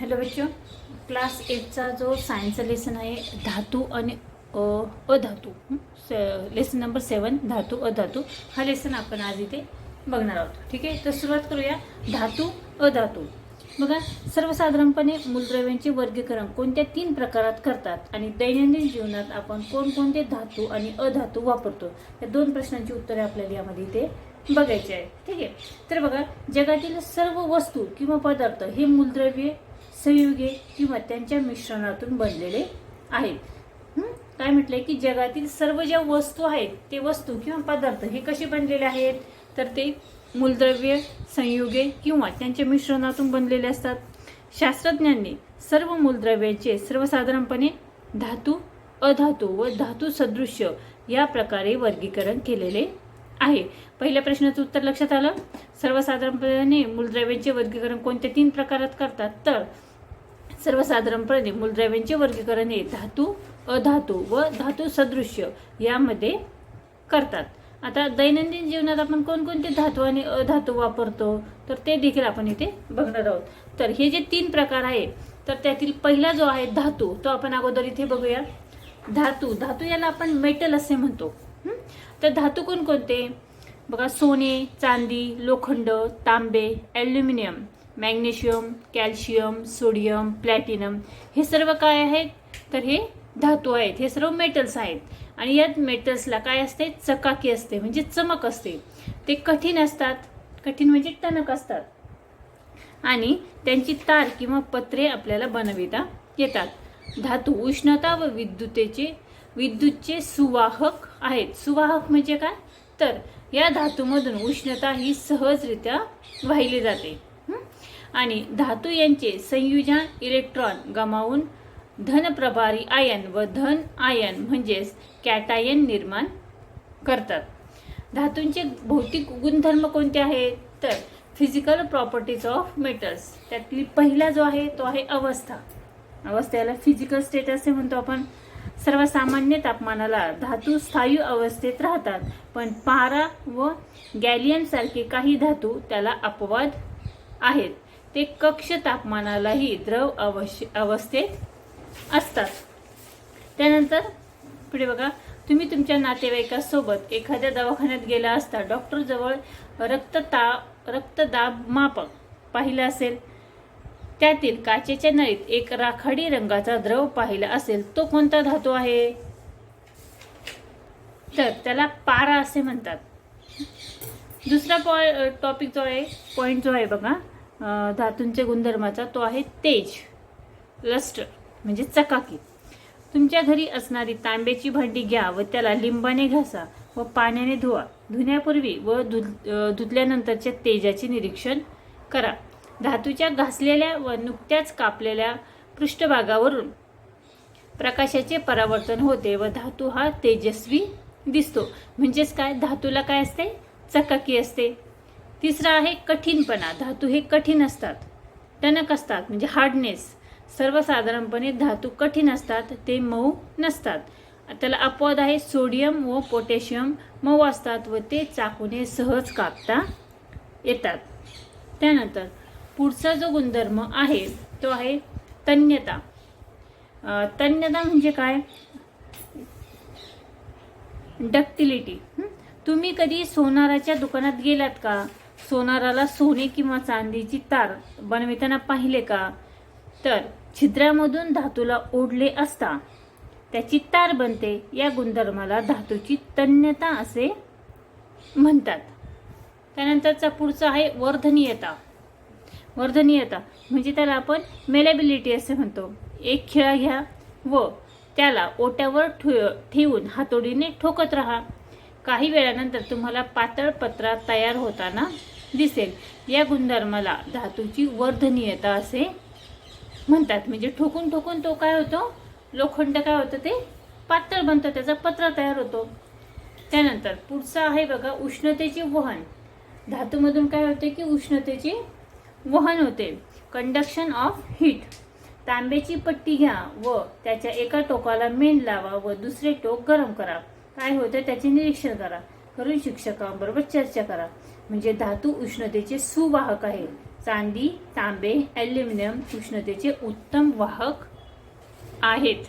Hello बच्चो class एटचा जो सायन्सचा लेसन आहे धातू आणि अ अधातू स लेसन नंबर सेवन धातू अधातू हा लेसन आपण आज इथे बघणार आहोत. ठीक आहे? तर सुरुवात करूया. धातू अधातू. बघा सर्वसाधारणपणे मूलद्रव्यांचे वर्गीकरण कोणत्या तीन प्रकारात करतात आणि दैनंदिन जीवनात आपण कोणकोणते धातू आणि अधातू वापरतो? या दोन प्रश्नांची उत्तरे आपल्याला यामध्ये इथे बघायची आहे ठीक आहे? तर बघा जगातील सर्व वस्तू किंवा पदार्थ हे मूलद्रव्ये संयुगे किंवा त्यांच्या मिश्रणातून बनलेले आहेत काय म्हटलंय की जगातील सर्व ज्या वस्तू आहेत ते वस्तू किंवा पदार्थ हे कसे बनलेले आहेत? तर ते मूलद्रव्य संयुगे किंवा त्यांच्या मिश्रणातून बनलेले असतात. शास्त्रज्ञांनी सर्व मूलद्रव्यांचे सर्वसाधारणपणे धातू अधातू व धातू सदृश्य या प्रकारे वर्गीकरण केलेले आहे. पहिल्या प्रश्नाचं उत्तर लक्षात आलं. सर्वसाधारणपणे मूलद्रव्यांचे वर्गीकरण कोणत्या तीन प्रकारात करतात? तर सर्वसाधारणपणे मूलद्रव्यांचे वर्गीकरण हे धातू अधातू व धातू सदृश्य यामध्ये करतात. आता दैनंदिन जीवनात आपण कोणकोणते धातू आणि अधातू वापरतो? तर ते देखील आपण इथे बघणार आहोत. तर हे जे तीन प्रकार आहे तर त्यातील पहिला जो आहे धातू तो आपण अगोदर इथे बघूया. धातू धातू याला आपण मेटल असे म्हणतो. तर धातू कोणकोणते? बघा सोने चांदी लोखंड तांबे aluminium. Magnesium calcium sodium platinum हे सर्व काय आहेत? तर हे धातू आहेत. हे सर्व मेटल्स आहेत. आणि यात मेटल्सला काय असते? चकाकी असते म्हणजे चमक असते. ते कठीण असतात. कठीण म्हणजे टणक असतात. आणि त्यांची तार किंवा पत्रे आपल्याला बनविता येतात. धातू उष्णता व विद्युतेचे विद्युतचे सुवाहक आहेत. सुवाहक म्हणजे काय? तर या धातूमधून उष्णता ही सहजरित्या वाहिली जाते. आणि धातू यांचे संयोजन इलेक्ट्रॉन गमावून धनप्रभारी आयन व धन आयन म्हणजेच कॅटायन निर्माण करतात. धातूंचे भौतिक गुणधर्म कोणते आहेत? तर फिजिकल प्रॉपर्टीज ऑफ मेटल्स त्यातली पहिला जो आहे तो आहे अवस्था. अवस्थेला फिजिकल स्टेट असे म्हणतो आपण. सर्वसामान्य तापमानाला धातू स्थायू अवस्थेत राहतात. पण पारा व गॅलियम सारखे काही धातू त्याला अपवाद आहेत. ते कक्ष तापमानालाही द्रव अवश्य अवस्थेत असतात. त्यानंतर पुढे बघा. तुम्ही तुमच्या नातेवाईकासोबत एखाद्या दवाखान्यात गेला असता डॉक्टर जवळ रक्तता रक्तदाब मापक पाहिलं असेल. त्यातील काचेच्या नळीत एक राखाडी रंगाचा द्रव पाहिला असेल तो कोणता धातू आहे? तर त्याला पारा असे म्हणतात. दुसरा पॉ टॉपिक जो आहे पॉईंट जो आहे बघा. धातूंच्या धातूंचे गुणधर्माचा तो आहे तेज लस्टर म्हणजे चकाकी. तुमच्या घरी असणारी तांब्याची भांडी घ्या व त्याला लिंबाने घासा व पाण्याने धुवा. धुण्यापूर्वी व धु धुतल्यानंतरच्या तेजाचे निरीक्षण करा. धातूच्या घासलेल्या व नुकत्याच कापलेल्या पृष्ठभागावरून प्रकाशाचे परावर्तन होते व धातू हा तेजस्वी दिसतो. म्हणजेच काय? धातूला काय असते? चकाकी असते. तिसरा आहे कठीणपणा. धातू हे कठीण असतात. टणक असतात म्हणजे हार्डनेस सर्वसाधारणपणे धातू कठीण असतात ते मऊ नसतात. त्याला अपवाद आहे सोडियम व पोटॅशियम मऊ असतात व ते चाकूने सहज कापता येतात. त्यानंतर पुढचा जो गुणधर्म आहे तो आहे तन्यता. तन्यता म्हणजे काय? डक्टिलिटी तुम्ही कधी सोनाराच्या दुकानात गेलात का? सोनाराला सोने किंवा चांदीची तार बनविताना पाहिले का? तर छिद्रामधून धातूला ओढले असता त्याची तार बनते. या गुणधर्माला धातूची तन्यता असे म्हणतात. त्यानंतरचा पुढचा आहे वर्धनीयता. वर्धनीयता म्हणजे त्याला आपण मेलेबिलिटी असे म्हणतो. एक खिळा घ्या व त्याला ओट्यावर ठेवून हातोडीने ठोकत राहा. काही वेळानंतर तुम्हाला पातळ पत्रा तयार होताना दिसेल. या गुणधर्माला धातूची वर्धनीयता असे म्हणतात. म्हणजे ठोकून ठोकून तो काय होतो? लोखंड काय होतं ते? पातळ बनतं. त्याचा पत्रा तयार होतो. त्यानंतर पुढचा आहे बघा उष्णतेचे वहन. धातूमधून काय होते की उष्णतेचे वहन होते. Conduction of heat. तांब्याची पट्टी घ्या व त्याच्या एका टोकाला मेण लावा व दुसरे टोक गरम करा. काय होतं? त्याचे निरीक्षण करा. करून शिक्षकांबरोबर चर्चा करा. म्हणजे धातू उष्णतेचे सुवाहक आहे. चांदी तांबे ॲल्युमिनियम उष्णतेचे उत्तम वाहक आहेत.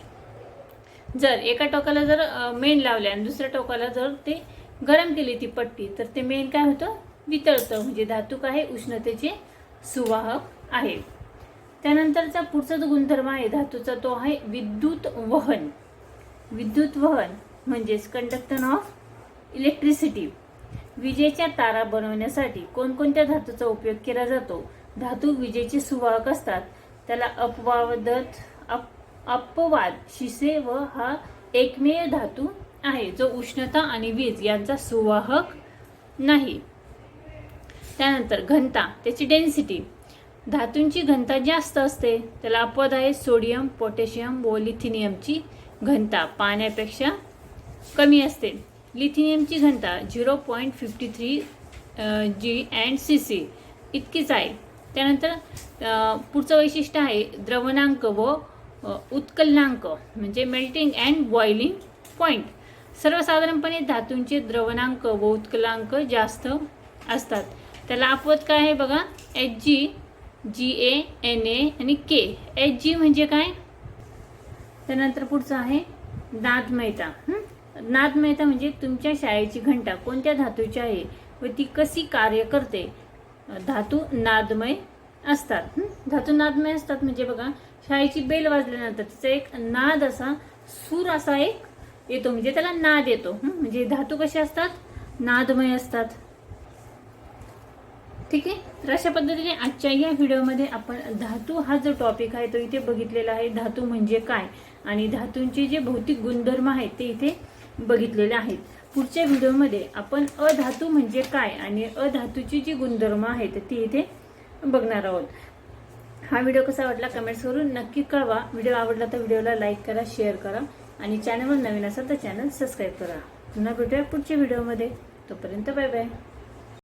जर एका टोकाला जर मेन मेण लावले आणि दुसऱ्या टोकाला जर ते गरम केली ती पट्टी तर ते मेण काय होतं? वितळतं. म्हणजे धातू काय उष्णतेचे सुवाहक आहे. त्यानंतरचा पुढचा जो गुणधर्म आहे धातूचा तो आहे विद्युत वहन. विद्युत वहन म्हणजेच कंडक्टन ऑफ इलेक्ट्रिसिटी विजेच्या तारा बनवण्यासाठी कोणकोणत्या धातूचा उपयोग केला जातो? धातू विजेचे सुवाहक असतात. त्याला अपवादत अप अपवाद शिसे व हा एकमेव धातू आहे जो उष्णता आणि वीज यांचा सुवाहक नाही. त्यानंतर घनता त्याची डेन्सिटी धातूंची घनता जास्त असते. त्याला अपवाद आहे सोडियम पोटॅशियम व लिथिनियमची घनता पाण्यापेक्षा कमी असते. लिथिनियमची घनता zero point fifty three G and C C इतकीच आहे. त्यानंतर पुढचं वैशिष्ट्य आहे द्रवणांक व उत्कलनांक म्हणजे मेल्टिंग अँड बॉइलिंग पॉईंट सर्वसाधारणपणे धातूंचे द्रवणांक व उत्कलांक जास्त असतात. त्याला अपवत काय आहे बघा? H G G A N A आणि के एच जी म्हणजे काय? त्यानंतर पुढचं आहे दात नादमयता नाद नादमयता म्हणजे तुमच्या शाळेची घंटा कोणत्या धातूची आहे व ती कशी कार्य करते? धातू नादमय असतात. धातू नादमय असतात म्हणजे बघा शाळेची बेल वाजल्यानंतर तिचा एक नाद असा सूर असा एक येतो म्हणजे त्याला नाद येतो. म्हणजे धातू कसे असतात? नादमय असतात. ठीक आहे? तर अशा पद्धतीने आजच्या या व्हिडिओमध्ये आपण धातू हा जो टॉपिक आहे तो इथे बघितलेला आहे. धातू म्हणजे काय? आणि धातूंचे जे भौतिक गुणधर्म आहेत ते इथे बघितलेले आहेत. पुढच्या व्हिडिओमध्ये आपण अधातू म्हणजे काय आणि अधातूची जी गुणधर्म आहेत ती इथे बघणार आहोत. हा व्हिडिओ कसा वाटला कमेंट्स करून नक्की कळवा. व्हिडिओ आवडला तर व्हिडिओला लाईक करा शेअर करा आणि चॅनलवर नवीन असाल तर चॅनल सबस्क्राईब करा. पुन्हा भेटूया पुढच्या व्हिडिओमध्ये. तोपर्यंत बाय बाय